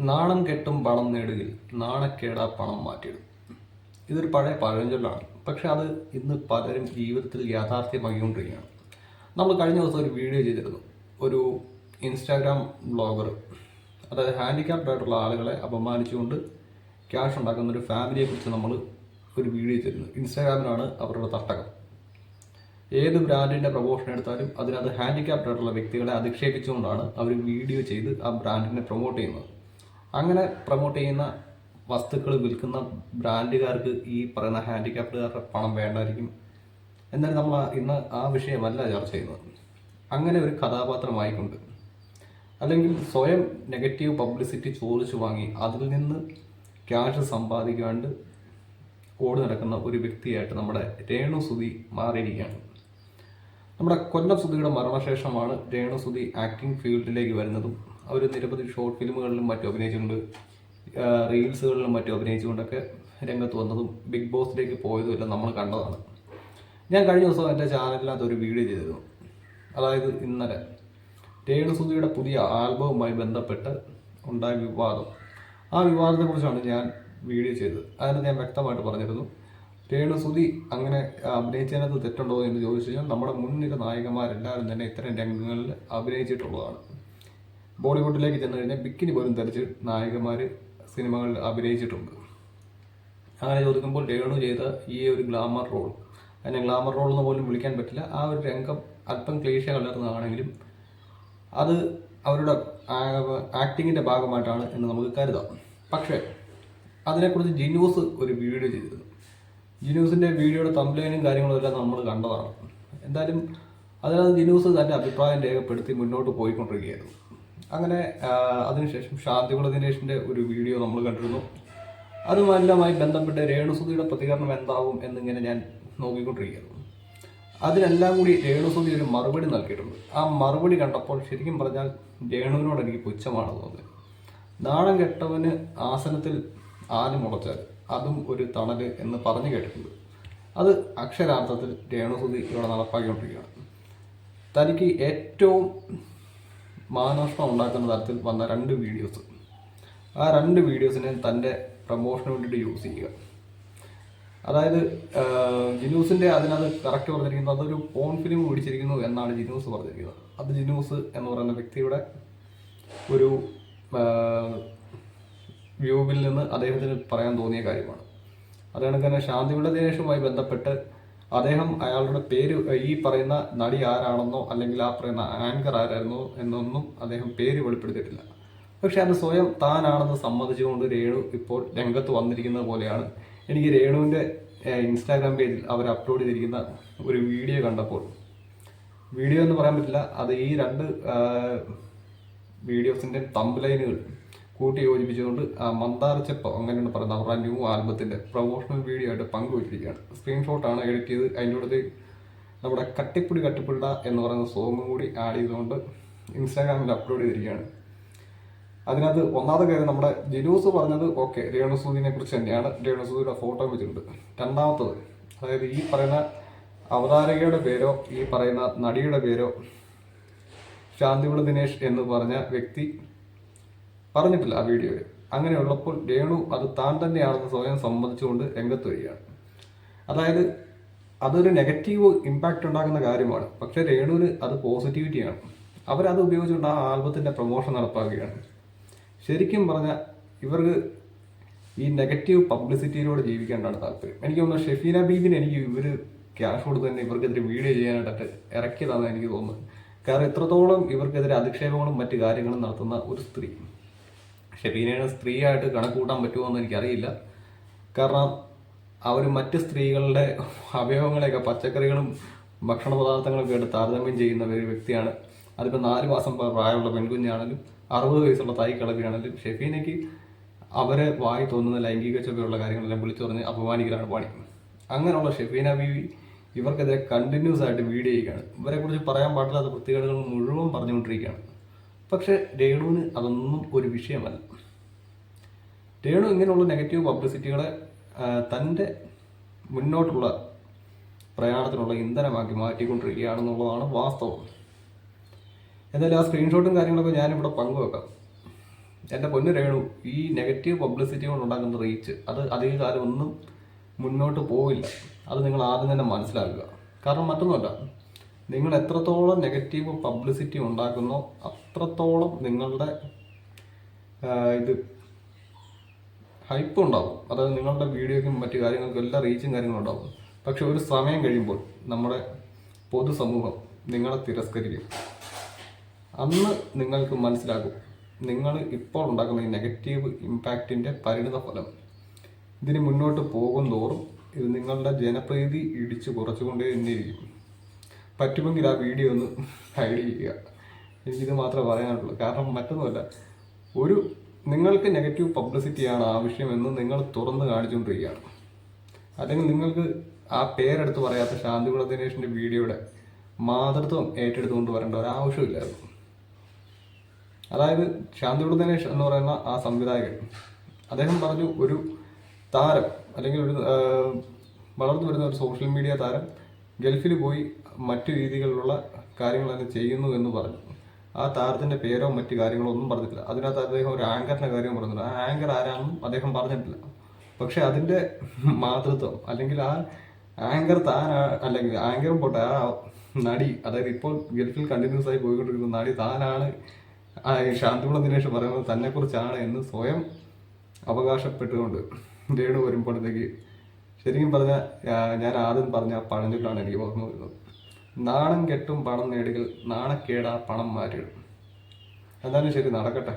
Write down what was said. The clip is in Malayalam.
നാണം കെട്ടും പണം നേടുകിൽ നാണക്കേടാ പണം മാറ്റിയിടും. ഇതൊരു പഴയ പഴഞ്ചൊല്ലാണ്. പക്ഷെ അത് ഇന്ന് പലരും ജീവിതത്തിൽ യാഥാർത്ഥ്യമാക്കിക്കൊണ്ടിരിക്കുകയാണ്. നമ്മൾ കഴിഞ്ഞ ദിവസം ഒരു വീഡിയോ ചെയ്തിരുന്നു. ഒരു ഇൻസ്റ്റാഗ്രാം ബ്ലോഗർ അതായത് ഹാൻഡിക്യാപ്ഡ് ആയിട്ടുള്ള ആളുകളെ അപമാനിച്ചുകൊണ്ട് ക്യാഷ് ഉണ്ടാക്കുന്ന ഒരു ഫാമിലിയെ കുറിച്ച് നമ്മൾ ഒരു വീഡിയോ ചെയ്തിരുന്നു. ഇൻസ്റ്റാഗ്രാമിലാണ് അവരുടെ തട്ടകം. ഏത് ബ്രാൻഡിന്റെ പ്രൊമോഷൻ എടുത്താലും അതിനകത്ത് ഹാൻഡിക്യാപ്ഡ് ആയിട്ടുള്ള വ്യക്തികളെ അധിക്ഷേപിച്ചുകൊണ്ടാണ് അവർ വീഡിയോ ചെയ്ത് ആ ബ്രാൻഡിനെ പ്രൊമോട്ട് ചെയ്യുന്നത്. അങ്ങനെ പ്രൊമോട്ട് ചെയ്യുന്ന വസ്തുക്കൾ വിൽക്കുന്ന ബ്രാൻഡുകാർക്ക് ഈ പറയുന്ന ഹാൻഡിക്യാപ്ഡുകാരുടെ പണം വേണ്ടായിരിക്കും. എന്നാലും നമ്മൾ ഇന്ന് ആ വിഷയമല്ല ചർച്ച ചെയ്യുന്നത്. അങ്ങനെ ഒരു കഥാപാത്രമായിക്കൊണ്ട്. അല്ലെങ്കിൽ സ്വയം നെഗറ്റീവ് പബ്ലിസിറ്റി ചോദിച്ചു വാങ്ങി അതിൽ നിന്ന് ക്യാഷ് സമ്പാദിക്കാണ്ട് ഓടി നടക്കുന്ന ഒരു വ്യക്തിയായിട്ട് നമ്മുടെ രേണു സുധി മാറിയിരിക്കുകയാണ്. നമ്മുടെ കൊല്ലം സുധിയുടെ മരണശേഷമാണ് രേണു സുധി ആക്ടിംഗ് ഫീൽഡിലേക്ക് വരുന്നതും അവർ നിരവധി ഷോർട്ട് ഫിലിമുകളിലും മറ്റും അഭിനയിച്ചുകൊണ്ട് റീൽസുകളിലും മറ്റും അഭിനയിച്ചുകൊണ്ടൊക്കെ രംഗത്ത് വന്നതും ബിഗ് ബോസിലേക്ക് പോയതും എല്ലാം നമ്മൾ കണ്ടതാണ്. ഞാൻ കഴിഞ്ഞ ദിവസം എന്റെ ചാനലിനകത്ത് ഒരു വീഡിയോ ചെയ്തിരുന്നു. അതായത് ഇന്നലെ. രേണുസുതിയുടെ പുതിയ ആൽബവുമായി ബന്ധപ്പെട്ട് ഉണ്ടായ വിവാദം. ആ വിവാദത്തെക്കുറിച്ചാണ് ഞാൻ വീഡിയോ ചെയ്തത്. അതിനകത്ത് ഞാൻ വ്യക്തമായിട്ട് പറഞ്ഞിരുന്നു. രേണുസുതി അങ്ങനെ അഭിനയിച്ചതിനകത്ത് തെറ്റുണ്ടോ എന്ന് ചോദിച്ചു കഴിഞ്ഞാൽ നമ്മുടെ മുൻനിര നായകന്മാരെല്ലാവരും തന്നെ ഇത്തരം രംഗങ്ങളിൽ അഭിനയിച്ചിട്ടുള്ളതാണ്. ബോളിവുഡിലേക്ക് ചെന്ന് കഴിഞ്ഞാൽ ബിക്കിനി പോലും ധരിച്ച് നായകന്മാർ സിനിമകൾ അഭിനയിച്ചിട്ടുണ്ട്. അങ്ങനെ ചോദിക്കുമ്പോൾ രേണു ചെയ്ത ഈ ഒരു ഗ്ലാമർ റോൾ അതിനെ ഗ്ലാമർ റോൾ എന്ന് പോലും വിളിക്കാൻ പറ്റില്ല. ആ ഒരു രംഗം അല്പം ക്ലേശ കലർന്നതാണെങ്കിലും അത് അവരുടെ ആക്ടിങ്ങിന്റെ ഭാഗമായിട്ടാണ് എന്ന് നമുക്ക് കരുതാം. പക്ഷേ അതിനെക്കുറിച്ച് ജിനൂസ് ഒരു വീഡിയോ ചെയ്തിരുന്നു. ജിനൂസിന്റെ വീഡിയോയുടെ തമ്പ്ലൈനും കാര്യങ്ങളും എല്ലാം നമ്മൾ കണ്ടതാണ്. എന്തായാലും അതിനകത്ത് ജിനൂസ് തന്റെ അഭിപ്രായം രേഖപ്പെടുത്തി മുന്നോട്ട് പോയിക്കൊണ്ടിരിക്കുകയായിരുന്നു. അങ്ങനെ അതിനുശേഷം ശാന്തികുള ദിനേശിന്റെ ഒരു വീഡിയോ നമ്മൾ കണ്ടിരുന്നു. അതുമെല്ലാമായി ബന്ധപ്പെട്ട് രേണുസുതിയുടെ പ്രതികരണം എന്താവും എന്നിങ്ങനെ ഞാൻ നോക്കിക്കൊണ്ടിരിക്കുകയായിരുന്നു അതിനെല്ലാം കൂടി രേണുസുതി ഒരു മറുപടി നൽകിയിട്ടുണ്ട്. ആ മറുപടി കണ്ടപ്പോൾ ശരിക്കും പറഞ്ഞാൽ രേണുവിനോട് എനിക്ക് പുച്ഛമാണ് തോന്നുന്നത് നാണം കെട്ടവന് ആസനത്തിൽ ആന മുളച്ചാൽ അതും ഒരു തണൽ എന്ന് പറഞ്ഞു കേട്ടിട്ടുണ്ട്. അത് അക്ഷരാർത്ഥത്തിൽ രേണുസുതി ഇവിടെ നടപ്പാക്കിക്കൊണ്ടിരിക്കുകയാണ്. തനിക്ക് ഏറ്റവും മാനനഷ്ടം ഉണ്ടാക്കുന്ന തരത്തിൽ വന്ന രണ്ട് വീഡിയോസ് ആ രണ്ട് വീഡിയോസിനെ തന്റെ പ്രമോഷന് വേണ്ടിയിട്ട് യൂസ് ചെയ്യുക. അതായത് ജിനൂസിന്റെ അതിനകത്ത് കറക്റ്റ് പറഞ്ഞിരിക്കുന്നത് അതൊരു ഫോൺ ഫിലിം പിടിച്ചിരിക്കുന്നു എന്നാണ് ജിനൂസ് പറഞ്ഞിരിക്കുന്നത്. അത് ജിനൂസ് എന്ന് പറയുന്ന വ്യക്തിയുടെ ഒരു വ്യൂവിൽ നിന്ന് അദ്ദേഹത്തിന് പറയാൻ തോന്നിയ കാര്യമാണ്. അത് തന്നെ ശാന്തിവിള ദിനേശുമായി ബന്ധപ്പെട്ട് അദ്ദേഹം അയാളുടെ പേര് ഈ പറയുന്ന നടി ആരാണെന്നോ അല്ലെങ്കിൽ ആ പറയുന്ന ആങ്കർ ആരായിരുന്നോ എന്നൊന്നും അദ്ദേഹം പേര് വെളിപ്പെടുത്തിയിട്ടില്ല. പക്ഷെ അത് സ്വയം താനാണെന്ന് സമ്മതിച്ചുകൊണ്ട് രേണു ഇപ്പോൾ രംഗത്ത് വന്നിരിക്കുന്നത് പോലെയാണ്. എനിക്ക് രേണുവിന്റെ ഇൻസ്റ്റാഗ്രാം പേജിൽ അവർ അപ്ലോഡ് ചെയ്തിരിക്കുന്ന ഒരു വീഡിയോ കണ്ടപ്പോൾ. വീഡിയോ എന്ന് പറയാൻ പറ്റില്ല അത് ഈ രണ്ട് വീഡിയോസിന്റെ തമ്പലൈനുകൾ കൂട്ടി യോജിപ്പിച്ചുകൊണ്ട് ആ ചെപ്പ് അങ്ങനെയാണ് പറയുന്നത്. അവരുടെ ന്യൂ ആൽബത്തിന്റെ പ്രൊമോഷണൽ വീഡിയോ ആയിട്ട് പങ്കുവച്ചിരിക്കുകയാണ്. സ്ക്രീൻഷോട്ടാണ് ചെയ്ത് അതിന്റെ കൂടെ നമ്മുടെ കട്ടിപ്പുടി കട്ടിപ്പിട എന്ന് പറയുന്ന സോങ്ങും കൂടി ആഡ് ചെയ്തുകൊണ്ട് ഇൻസ്റ്റാഗ്രാമിൽ അപ്ലോഡ് ചെയ്തിരിക്കുകയാണ്. അതിനകത്ത് ഒന്നാമത്തെ കാര്യം നമ്മുടെ ജിനൂസ് പറഞ്ഞത് ഓക്കെ രേണുസൂദിനെ കുറിച്ച് തന്നെയാണ്. രേണുസൂദിയുടെ ഫോട്ടോ വെച്ചിട്ടുണ്ട്. രണ്ടാമത്തത് അതായത് ഈ പറയുന്ന അവതാരകയുടെ പേരോ ഈ പറയുന്ന നടിയുടെ പേരോ ശാന്തിവിള ദിനേശ് എന്ന് പറഞ്ഞ വ്യക്തി പറഞ്ഞിട്ടില്ല ആ വീഡിയോയിൽ. അങ്ങനെയുള്ളപ്പോൾ രേണു അത് താൻ തന്നെയാണെന്ന് സ്വയം സമ്മതിച്ചുകൊണ്ട് രംഗത്ത് വരികയാണ്. അതായത് അതൊരു നെഗറ്റീവ് ഇമ്പാക്റ്റ് ഉണ്ടാക്കുന്ന കാര്യമാണ്. പക്ഷെ രേണുവിന് അത് പോസിറ്റിവിറ്റിയാണ് അവരത് ഉപയോഗിച്ചുകൊണ്ട് ആ ആൽബത്തിന്റെ പ്രൊമോഷൻ നടപ്പാക്കുകയാണ്. ശരിക്കും പറഞ്ഞാൽ ഇവർക്ക് ഈ നെഗറ്റീവ് പബ്ലിസിറ്റിയിലൂടെ ജീവിക്കേണ്ടതാണ് താല്പര്യം. എനിക്ക് തോന്നുന്നു ഷെഫീന ബീബിന് എനിക്ക് ഇവർ ക്യാഷ് കൊടുത്ത് തന്നെ ഇവർക്കെതിരെ വീഡിയോ ചെയ്യാനായിട്ട് ഇറക്കിയതാണെന്ന് എനിക്ക് തോന്നുന്നത് കാരണം ഇത്രത്തോളം ഇവർക്കെതിരെ അധിക്ഷേപങ്ങളും മറ്റു കാര്യങ്ങളും നടത്തുന്ന ഒരു സ്ത്രീ. ഷെഫീനയുടെ സ്ത്രീയായിട്ട് കണക്ക് കൂട്ടാൻ പറ്റുമോ എന്ന് എനിക്കറിയില്ല. കാരണം അവർ മറ്റ് സ്ത്രീകളുടെ അവയവങ്ങളെയൊക്കെ പച്ചക്കറികളും ഭക്ഷണ പദാർത്ഥങ്ങളൊക്കെ ആയിട്ട് താരതമ്യം ചെയ്യുന്ന ഒരു വ്യക്തിയാണ്. അതിപ്പോൾ നാല് മാസം പ്രായമുള്ള പെൺകുഞ്ഞാണെങ്കിലും അറുപത് വയസ്സുള്ള തായി കിളവിയാണെങ്കിലും ഷെഫീനയ്ക്ക് അവരെ വായി തോന്നുന്ന ലൈംഗിക ചൊവ്വയുള്ള കാര്യങ്ങളെല്ലാം വിളിച്ചു പറഞ്ഞ് അപമാനിക്കലാണ് പണി. അങ്ങനെയുള്ള ഷെഫീന ബീവി ഇവർക്കെതിരെ കണ്ടിന്യൂസ് ആയിട്ട് വീഡിയോ ചെയ്യുകയാണ്. ഇവരെക്കുറിച്ച് പറയാൻ പാടില്ലാത്ത വൃത്തികേടുകൾ മുഴുവൻ പറഞ്ഞുകൊണ്ടിരിക്കുകയാണ്. പക്ഷെ രേണുവിന് അതൊന്നും ഒരു വിഷയമല്ല. രേണു ഇങ്ങനെയുള്ള നെഗറ്റീവ് പബ്ലിസിറ്റികളെ തന്റെ മുന്നോട്ടുള്ള പ്രയാണത്തിനുള്ള ഇന്ധനമാക്കി മാറ്റിക്കൊണ്ടിരിക്കുകയാണെന്നുള്ളതാണ് വാസ്തവം. എന്തായാലും ആ സ്ക്രീൻഷോട്ടും കാര്യങ്ങളൊക്കെ ഞാനിവിടെ പങ്കുവെക്കാം. എന്റെ പൊന്നു രേണു ഈ നെഗറ്റീവ് പബ്ലിസിറ്റി കൊണ്ടുണ്ടാക്കുന്ന റീച്ച് അത് അധിക ഒന്നും മുന്നോട്ട് പോവില്ല. അത് നിങ്ങൾ ആദ്യം തന്നെ മനസ്സിലാക്കുക. കാരണം മറ്റൊന്നുമല്ല നിങ്ങൾ എത്രത്തോളം നെഗറ്റീവ് പബ്ലിസിറ്റി ഉണ്ടാക്കുന്നോ അത്രത്തോളം നിങ്ങളുടെ ഇത് ഹൈപ്പ് ഉണ്ടാവും. അതായത് നിങ്ങളുടെ വീഡിയോയ്ക്കും മറ്റു കാര്യങ്ങൾക്കും എല്ലാ റീച്ചും കാര്യങ്ങളും ഉണ്ടാവും. പക്ഷെ ഒരു സമയം കഴിയുമ്പോൾ നമ്മുടെ പൊതുസമൂഹം നിങ്ങളെ തിരസ്കരിക്കും. അന്ന് നിങ്ങൾക്ക് മനസ്സിലാകും നിങ്ങൾ ഇപ്പോൾ ഉണ്ടാക്കുന്ന ഈ നെഗറ്റീവ് ഇമ്പാക്റ്റിന്റെ പരിണിത ഫലം ഇതിന് മുന്നോട്ട് പോകും തോറും ഇത് നിങ്ങളുടെ ജനപ്രീതി ഇടിച്ചു കുറച്ചുകൊണ്ടേ തന്നെയിരിക്കും പറ്റുമെങ്കിൽ ആ വീഡിയോ ഒന്ന് ഹൈഡ് ചെയ്യുക. എനിക്കിത് മാത്രമേ പറയാനുള്ളൂ. കാരണം മറ്റൊന്നുമല്ല ഒരു നിങ്ങൾക്ക് നെഗറ്റീവ് പബ്ലിസിറ്റിയാണ് ആവശ്യമെന്ന് നിങ്ങൾ തുറന്ന് കാണിച്ചുകൊണ്ടിരിക്കുകയാണ്. അല്ലെങ്കിൽ നിങ്ങൾക്ക് ആ പേരെടുത്ത് പറയാത്ത ശാന്തികുള ദിനേഷിന്റെ വീഡിയോയുടെ മാതൃത്വം ഏറ്റെടുത്തുകൊണ്ട് വരേണ്ട ഒരാവശ്യമില്ലായിരുന്നു അതായത് ശാന്തികുള ദിനേഷ് എന്ന് പറയുന്ന ആ സംവിധായകൻ അദ്ദേഹം പറഞ്ഞു ഒരു താരം അല്ലെങ്കിൽ ഒരു വളർന്നു വരുന്ന ഒരു സോഷ്യൽ മീഡിയ താരം ഗൾഫിൽ പോയി മറ്റു രീതികളിലുള്ള കാര്യങ്ങളൊക്കെ ചെയ്യുന്നു എന്ന് പറഞ്ഞു. ആ താരത്തിന്റെ പേരോ മറ്റു കാര്യങ്ങളോ ഒന്നും പറഞ്ഞിട്ടില്ല. അതിനകത്ത് അദ്ദേഹം ഒരു ആങ്കറിന്റെ കാര്യം പറഞ്ഞില്ല ആ ആങ്കർ ആരാണെന്നും അദ്ദേഹം പറഞ്ഞിട്ടില്ല. പക്ഷെ അതിന്റെ മാതൃത്വം അല്ലെങ്കിൽ ആ ആങ്കർ താൻ അല്ലെങ്കിൽ ആങ്കറും പോട്ടെ ആ നടി അതായത് ഇപ്പോൾ ഗൾഫിൽ കണ്ടിന്യൂസ് ആയി പോയിക്കൊണ്ടിരിക്കുന്ന നടി താനാണ് ആ ശാന്തികുളം ദിനേശ് പറയുന്നത് തന്നെക്കുറിച്ചാണ് എന്ന് സ്വയം അവകാശപ്പെട്ടുകൊണ്ട് രേണു വരുമ്പോഴത്തേക്ക് ശരിക്കും പറഞ്ഞ ഞാൻ ആദ്യം പറഞ്ഞ ആ പഴഞ്ചൊല്ലാണ് എനിക്ക് ഓർമ്മ വരുന്നത്. നാണം കെട്ടും പണം നേടുകൾ നാണക്കേടാ പണം മാറ്റിയിടും എന്തായാലും ശരി നടക്കട്ടെ.